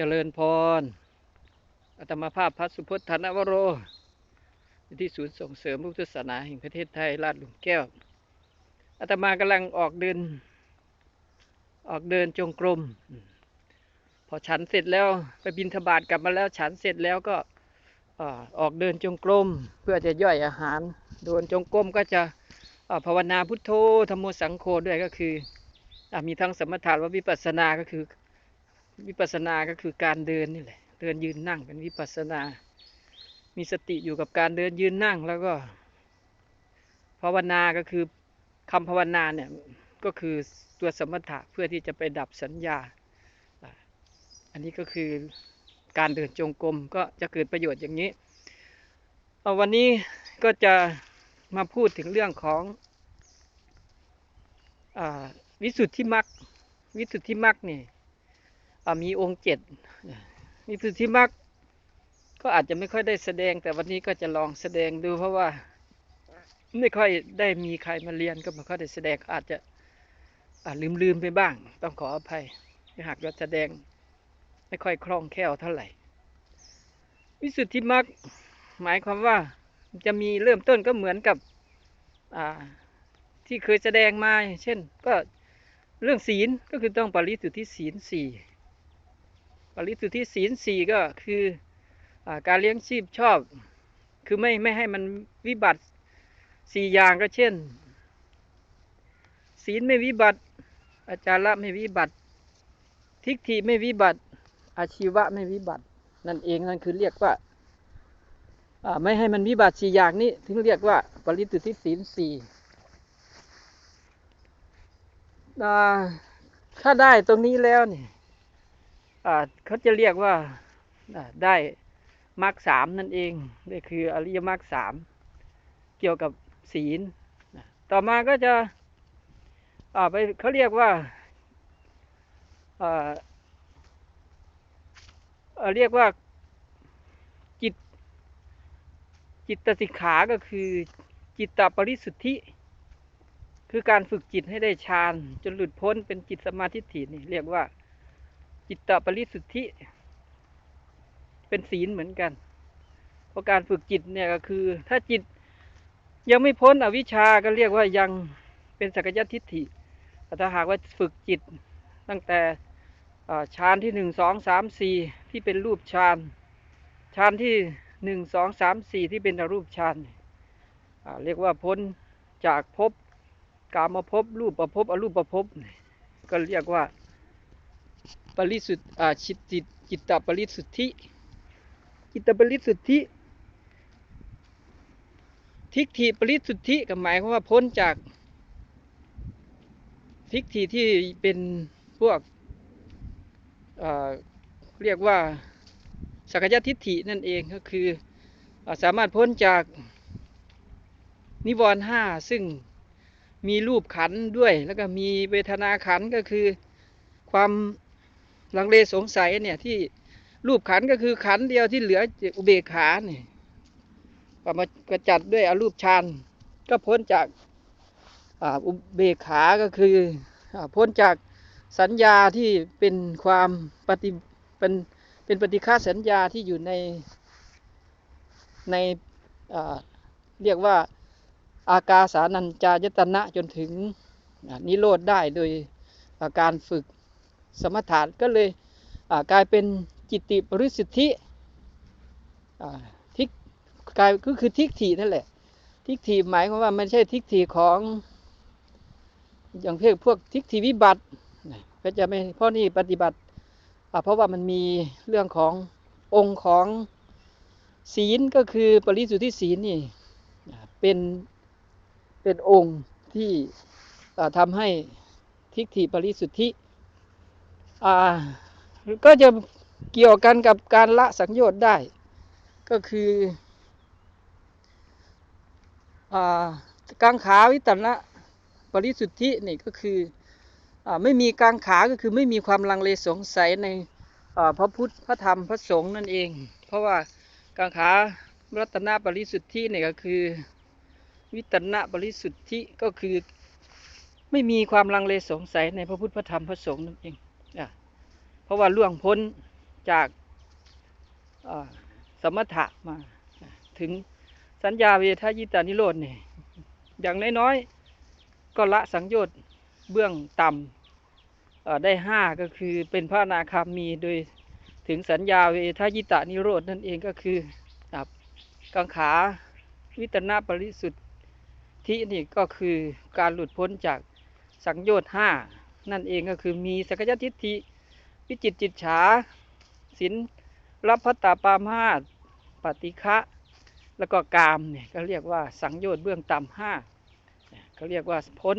เจริญพรอาตมาภาพพระสุพจน์ธนวโร ที่ศูนย์ส่งเสริมพุทธศาสนาแห่งประเทศไทยลาดหลุมแก้วอาตมากำลังออกเดิน ออกเดินจงกรม พอฉันเสร็จแล้วไปบินทบาทกลับมาแล้วฉันเสร็จแล้วก็ออกเดินจงกรม เพื่อจะย่อยอาหารเดินจงกรมก็จะภาวนาพุทโธธรรมโมสังโฆด้วยก็คืออมีทั้งสมถะและวิปัสสนาก็คือ วิปัสสนาก็คือการเดินนี่แหละ เดินยืนนั่งเป็นวิปัสสนา มีสติอยู่กับการเดินยืนนั่งแล้วก็ภาวนาก็คือคำภาวนาเนี่ยก็คือตัวสมถะเพื่อที่จะไปดับสัญญา อันนี้ก็คือการเดินจงกรมก็จะเกิดประโยชน์อย่างนี้เอาวันนี้ก็จะมาพูดถึงเรื่องของอวิสุทธิมรรควิสุทธิมรรคนี่ มีองค์เจ็ดมีสุทธิมรรคก็อาจจะไม่ค่อยได้แสดง แต่วันนี้ก็จะลองแสดงดูเพราะว่า ไม่ค่อยได้มีใครมาเรียนก็ไม่ค่อยได้แสดงอาจจะอาลืมลืมไปบ้าง ต้องขออภัยถ้าหากว่าแสดง ไม่ค่อยคล่องแคล่วเท่าไหร่ วิสุทธิมรรคหมายความว่าจะมีเริ่มต้นก็เหมือนกับที่เคยแสดงมา เช่น ก็เรื่องศีลก็คือต้องปริสุทธิศีลสี่ ปริสุทธิศีลสี่ก็คืออการเลี้ยงชีพชอบ คือไม่ไม่ให้มันวิบัติสี่อย่างก็เช่น ศีลไม่วิบัติ อาจาระไม่วิบัติ ทิฏฐิไม่วิบัติ อาชีวะไม่วิบัติ นั่นเองนั่นคือเรียกว่าไม่ให้มันวิบัติสี่อย่างนี้ ถึงเรียกว่า ปริสุทธิศีลสี่ถ้าได้ตรงนี้แล้วเนี่ย เขาจะเรียกว่าได้มรรคสามนั่นเองนี่คืออริยมรรคสามเกี่ยวกับศีล ต่อมาก็จะไปเขาเรียกว่าเรียกว่าจิตจิตตสิกขาก็คือจิตตปริสุทธิ คือการฝึกจิตให้ได้ฌานจนหลุดพ้นเป็นจิตสมาธิถี่นี่เรียกว่า จิตตปริสุทธิ เป็นศีลเหมือนกัน เพราะการฝึกจิตเนี่ยก็คือ ถ้าจิตยังไม่พ้นอวิชชาก็เรียกว่ายังเป็นสักยทิฏฐิแต่ถ้าหากว่าฝึกจิตตั้งแต่ฌานที่หนึ่งสองสามสี่ที่เป็นรูปฌานฌานที่หนึ่งสองสามสี่ที่เป็นอรูปฌานเรียกว่าพ้นจากภพกามภพรูปประภพอรูปประภพก็เรียกว่า ปริสุทธิ์อ่าจิตจิตจิตตปริสุทธิจิตตปริสุทธิทิฏฐิปริสุทธิก็หมายความว่าพ้นจากทิฏฐิที่เป็นพวกอ่าเรียกว่าสักยทิฏฐินั่นเองก็คืออาสามารถพ้นจากนิวรณ์ห้าซึ่งมีรูปขันธ์ด้วย แล้วก็มีเวทนาขันธ์ก็คือความ ลังเลสงสัยเนี่ยที่รูปขันก็คือขันเดียวที่เหลืออุเบกขาเนี่ยก็มากระจัดด้วยอรูปฌานก็พ้นจากอุเบกขาก็คืออพ้นจากสัญญาที่เป็นความปฏิเป็นเป็นปฏิฆาสัญญาที่อยู่ในในเรียกว่าอากาสานัญจายตนะจนถึงนิโรธได้โดยาการฝึก สมถะก็เลยกลายเป็นจิตติปริสุทธิทิกกลายก็คือทิฏฐินั่นแหละ ทิฏฐิหมายความว่าไม่ใช่ทิฏฐิของอย่างเพศพวกทิฏฐิวิบัติก็จะไม่เพราะนี่ปฏิบัติเพราะว่ามันมีเรื่องขององค์ของศีลก็คือปริสุทธิศีลนี่เป็นเป็นองค์ที่ทำให้ทิฏฐิปริสุทธิ ก็จะเกี่ยวกันกับการละสังโยชน์ได้ ก็คืออ่างขาวิตนะปริสุทธินี่ก็คืออไม่มีกังขาก็คือไม่มีความลังเลสงสัยในพระพุทธพระธรรมพระสงฆ์นั่นเอง เพราะว่ากังขารัตนปริสุทธิเนี่ยก็คือ วิตนะบริสุทธิก็คือไม่มีความลังเลสงสัยในพระพุทธพระธรรมพระสงฆ์นั่นเอง เพราะว่าล่วงพ้นจากสมถะมาถึงสัญญาเวทายตานิโรธเนี่ยอย่างน้อยๆก็ละสังโยชน์เบื้องต่ำได้ห้าก็คือเป็นพระอนาคามีโดยถึงสัญญาเวทายตานิโรธนั่นเองก็คือกังขาวิตนาปริสุทธินี่ก็คือการหลุดพ้นจากสังโยชน์ห้านั่นเองก็คือมีสักยทิฏฐิ วิจิตจิตฉาสินรับพัตตาปามาสปฏิฆะแล้วก็กามเนี่ยก็เรียกว่าสังโยชน์เบื้องต่ำห้าเนี่ยก็เรียกว่าพ้น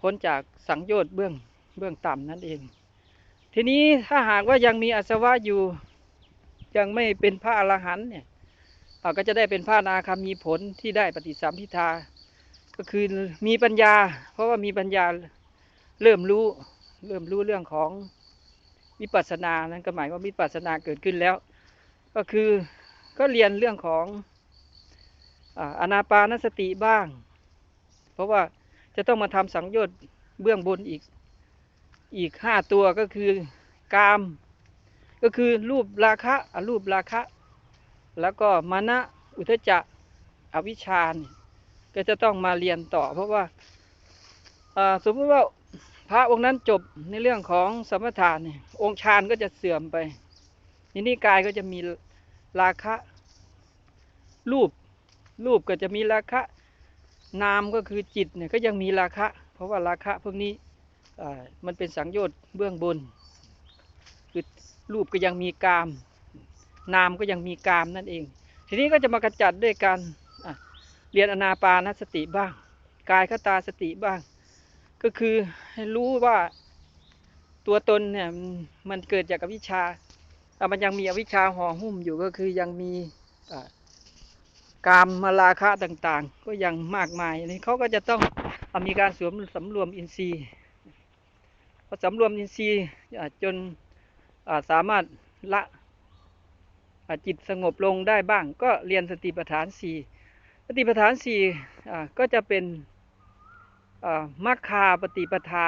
พ้นจากสังโยชน์เบื้องเบื้องต่ำนั่นเอง ทีนี้ถ้าหากว่ายังมีอาสวะอยู่ยังไม่เป็นพระอรหันต์เนี่ยเราก็จะได้เป็นพระนาคามีผลที่ได้ปฏิสัมพิทา ก็คือมีปัญญา เพราะว่ามีปัญญาเริ่มรู้ เริ่มรู้เรื่องของวิปัสสนา นั้นก็หมายว่าวิปัสสนาเกิดขึ้นแล้ว ก็คือก็เรียนเรื่องของอานาปานสติบ้าง เพราะว่าจะต้องมาทำสังโยชน์เบื้องบนอีกอีกห้าตัวก็คือกาม ก็คือรูปราคะอรูปราคะ แล้วก็มานะอุทจจะอวิชชาเนี่ยก็จะต้องมาเรียนต่อ เพราะว่าสมมติว่า พระองค์นั้นจบในเรื่องของสมถะเนี่ยองค์ฌานก็จะเสื่อมไปทีนี้กายก็จะมีราคะ รูป รูปก็จะมีราคะ นามก็คือจิตเนี่ยก็ยังมีราคะ เพราะว่าราคะพวกนี้มันเป็นสังโยชน์เบื้องบน คือรูปก็ยังมีกาม นามก็ยังมีกามนั่นเอง ทีนี้ก็จะมากระจัดด้วยการเรียนอนาปานสติบ้าง กายคตาสติบ้าง ก็คือ รู้ว่าตัวตนเนี่ยมันเกิดจากอวิชชาอ่มันยังมีอวิชชาห่อหุ้มอยู่ก็คือยังมีกามมาราคะต่าง ๆ ก็ยังมากมายนนี้เขาก็จะต้องอมีการสวมสำรวมอินทรีย์พอสำรวมอินทรีย์จนสามารถละจิตสงบลงได้บ้าง ก็เรียนสติปัฏฐานสี่สติปัฏฐานสี่ก็จะเป็น มัคคาปฏิปทา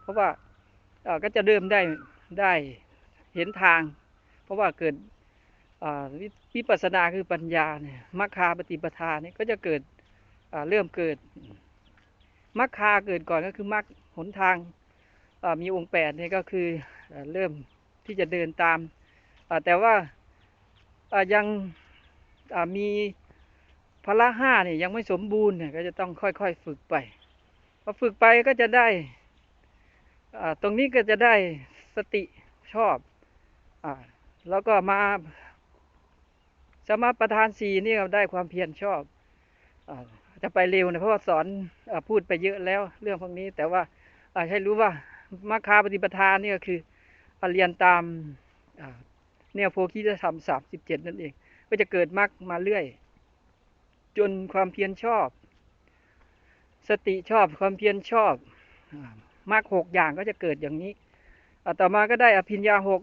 เพราะว่าก็จะเริ่มได้ได้เห็นทาง เพราะว่าเกิดวิวิปัสสนาคือปัญญาเนี่ยมัคคาปฏิปทาเนี่ยก็จะเกิดเริ่มเกิดมัคคาเกิดก่อนก็คือมัคหนทางมีองค์แปดเนี่ยก็คืออเริ่มที่จะเดินตามแต่ว่ายังมี พละห้าเนี่ยยังไม่สมบูรณ์เนี่ยก็จะต้องค่อยๆฝึกไปพอฝึกไปก็จะได้ตรงนี้ก็จะได้สติชอบอแล้วก็มาสมาประธานสี่นี่เราได้ความเพียรชอบอจะไปเร็วนะเพราะว่าสอนอพูดไปเยอะแล้วเรื่องพวกนี้ แต่ว่าให้รู้ว่ามาคาปฏิปทานนี่ก็คืออเรียนตามแนวโพธิธรรมสามสิบเจ็ดนั่นเอง ก็จะเกิดมรรคมาเรื่อย จนความเพียรชอบ สติชอบความเพียรชอบอามรรคหกอย่างก็จะเกิดอย่างนี้อาต่อมาก็ได้อภิญญาหก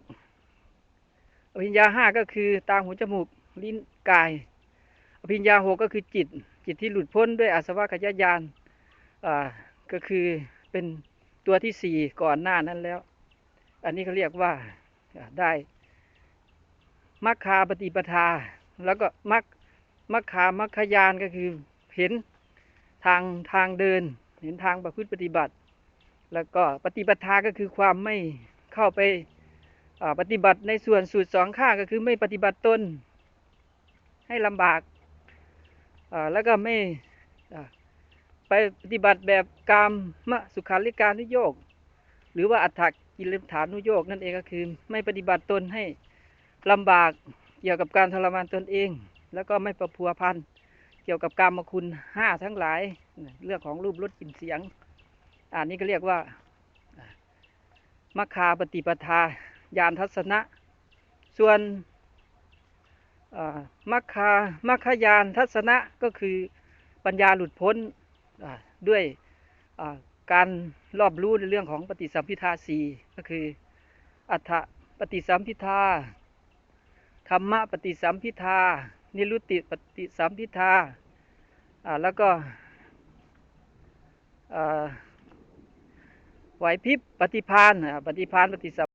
อภิญญาห้าก็คือตาหูจมูกลิ้นกาย อภิญญาหกก็คือจิต จิตที่หลุดพ้นด้วยอาสวะขยาณอ่าก็คือเป็นตัวที่สี่ก่อนหน้านั้นแล้ว อันนี้เขาเรียกว่าอ่าได้มัคคาปฏิปทา แล้วก็มัค มัคคามัคคยานก็คือเห็นทางทางเดิน เห็นทางประพฤติปฏิบัติ แล้วก็ปฏิปทาก็คือความไม่เข้าไปปฏิบัติในส่วนสูตรสองข้างก็คือไม่ปฏิบัติตนให้ลำบากแล้วก็ไม่ไปปฏิบัติแบบกามมะสุขาริการนุโยก หรือว่าอัฏฐกิลฐานุโยกนั่นเองก็คือ ไม่ปฏิบัติตนให้ลำบากเกี่ยวกับการทรมานตนเอง แล้วก็ไม่ประพัวพันเกี่ยวกับกรรมคุณห้าทั้งหลาย เรื่องของรูปรสกลิ่นเสียง อันนี้ก็เรียกว่ามัคคาปฏิปทายานทัศนะ ส่วนมัคคามัคคายานทัศนะก็คือปัญญาหลุดพ้นด้วยการรอบรู้ในเรื่องของปฏิสัมพิทาสี่ก็คืออัฏฐปฏิสัมพิทาธรรมะปฏิสัมพิทา นิรุตติปฏิสัมพิทาอ่าแล้วก็ไหวพริบปฏิพานปฏิพานปฏิสัม